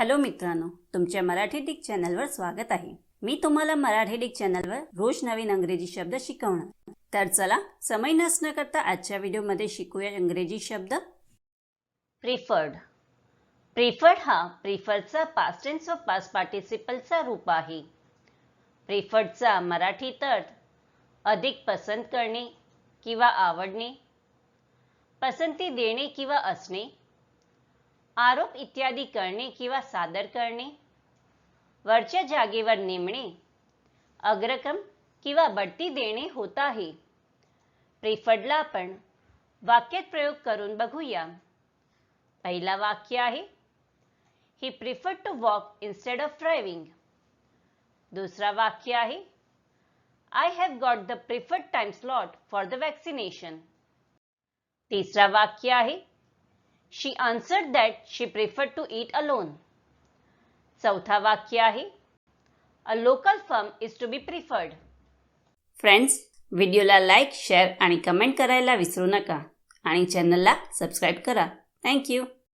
Hello मित्रांनो तुमच्या Marathi Dick चॅनलवर स्वागत आहे. मी तुम्हाला मराठी डिक चॅनलवर रोज नवीन अंग्रेजी शब्द शिकवणार. तर चला समय नसणं करता आजच्या व्हिडिओमध्ये शिकूया इंग्रजी शब्द. प्रिफर्ड. प्रिफर्ड हा प्रिफर्डचा पास्ट टेन्स व पास्ट पार्टिसिपलचा रूप आहे. प्रिफर्डचा मराठी तर अधिक पसंत करणे किंवा आवडणे पसंती देणे किंवा असणे आरोप इत्यादी करणे किंवा सादर करणे वरच्या जागेवर नेमणे अग्रक्रम किंवा बढती देणे होत आहे. प्रिफर्डला आपण वाक्यात प्रयोग करून बघूया. पहिला वाक्य आहे he preferred to walk instead of driving दुसरा वाक्य आहे I have got the preferred time slot for the vaccination तिसरा वाक्य आहे she answered that she prefer to eat alone चौथा वाक्य आहे a local firm is to be preferred friends व्हिडिओला लाईक शेअर आणि कमेंट करायला विसरू नका आणि चॅनलला सबस्क्राईब करा. थँक्यू